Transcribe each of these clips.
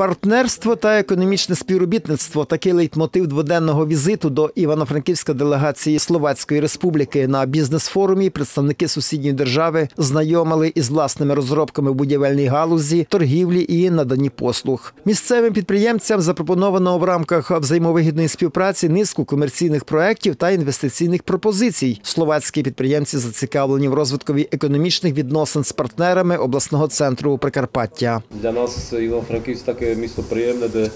Партнерство та економічне співробітництво такий лейтмотив дводенного візиту до Івано-Франківської делегації Словацької Республіки на бізнес-форумі. Представники сусідньої держави знайомили із власними розробками в будівельній галузі, торгівлі і наданні послуг. Місцевим підприємцям запропоновано в рамках взаємовигідної співпраці низку комерційних проєктів та інвестиційних пропозицій. Словацькі підприємці зацікавлені в розвиткові економічних відносин з партнерами обласного центру Прикарпаття. Для нас Івано-Франківськ таке місто приємне, де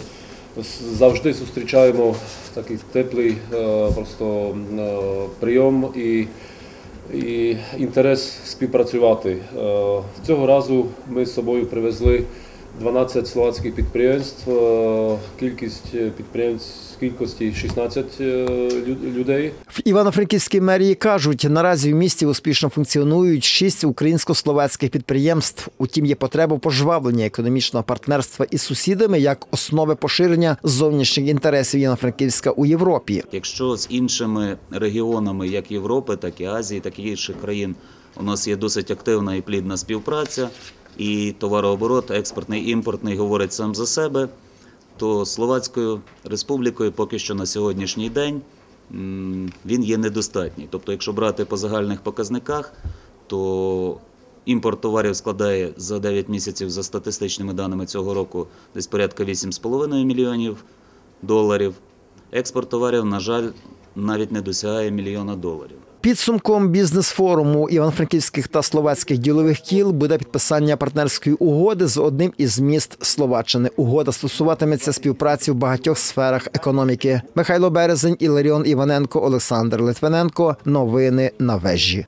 завжди зустрічаємо такий теплий е, просто е, прийом і, і інтерес співпрацювати. Е, Цього разу ми з собою привезли 12 словацьких підприємств, е, кількість підприємств кількості 16 е, лю- людей. В Івано-Франківській мерії кажуть, наразі в місті успішно функціонують шість українсько-словацьких підприємств. Утім, є потреба в пожвавленні економічного партнерства із сусідами як основи поширення зовнішніх інтересів Івано-Франківська у Європі. Якщо з іншими регіонами, як Європи, так і Азії, так і інших країн, у нас є досить активна і плідна співпраця, і товарооборот, експортний, імпортний говорить сам за себе, то Словацькою республікою поки що на сьогоднішній день він є недостатній. Тобто, якщо брати по загальних показниках, то імпорт товарів складає за 9 місяців за статистичними даними цього року десь порядка 8,5 мільйонів доларів. Експорт товарів, на жаль, навіть не досягає мільйона доларів. Підсумком бізнес-форуму івано-франківських та словацьких ділових кіл буде підписання партнерської угоди з одним із міст Словаччини. Угода стосуватиметься співпраці в багатьох сферах економіки. Михайло Березень, Іларіон Іваненко, Олександр Литвиненко. Новини на вежі.